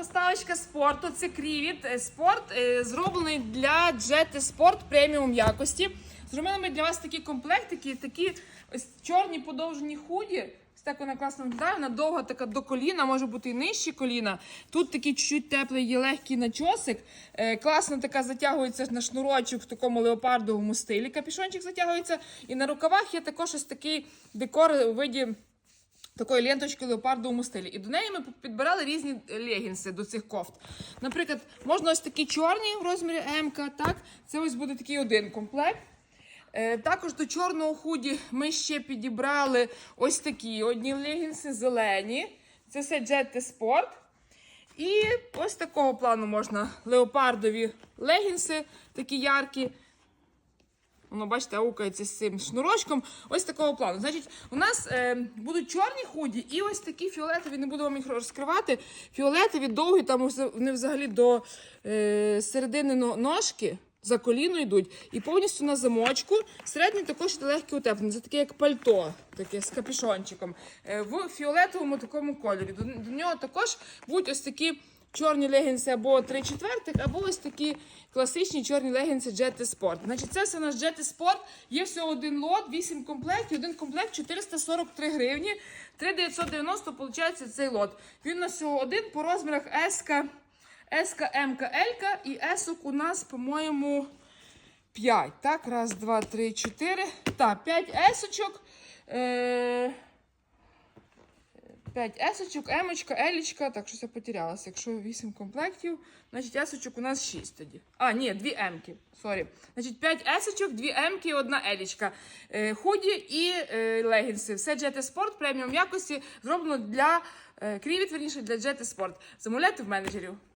поставочка спорту. Це крівіт е, спорт, е, зроблений для джети спорт преміум якості. Зробили ми для вас такі комплектики, такі ось чорні подовжені худі. Ось так вона класно виглядає, вона довга така до коліна, може бути і нижче коліна. Тут такий чуть-чуть теплий є легкий начосик. Е, класно така затягується на шнурочок в такому леопардовому стилі. Капішончик затягується. І на рукавах є також ось такий декор у виді такої ленточки в леопардовому стилі. І до неї ми підбирали різні легінси до цих кофт. Наприклад, можна ось такі чорні в розмірі М, так? Це ось буде такий один комплект. Е, також до чорного худі ми ще підібрали ось такі одні легінси зелені. Це все Jetty Sport. І ось такого плану можна леопардові легінси, такі яркі. Воно, бачите, аукається з цим шнурочком. Ось такого плану. Значить, у нас е, будуть чорні худі і ось такі фіолетові, не буду вам їх розкривати. Фіолетові довгі, там вони взагалі до е, середини ножки. За коліно йдуть і повністю на замочку. Середній також легкий утеплення. Це таке як пальто, таке з капюшончиком. Е, в фіолетовому такому кольорі. До нього також будуть ось такі чорні легінси або 3 четвертих, або ось такі класичні чорні легінси Jetty Sport. Значить, це все наш Jetty Sport. Є всього один лот, 8 комплектів, один комплект 443 гривні. 3990 виходить цей лот. Він у нас всього один по розмірах S, S, М, L і S у нас, по-моєму, 5. Так, раз, два, три, чотири. Так, 5 есочок. Е- 5 есочок, емочка, елічка. Так, щось я потерялася. Якщо 8 комплектів, значить есочок у нас 6 тоді. А, ні, 2 емки. Сорі. Значить, 5 есочок, 2 емки і одна елічка. Е, худі і е, легінси. Все джети спорт преміум якості зроблено для е, крівіт, верніше, для джети спорт. Замовляйте в менеджерів.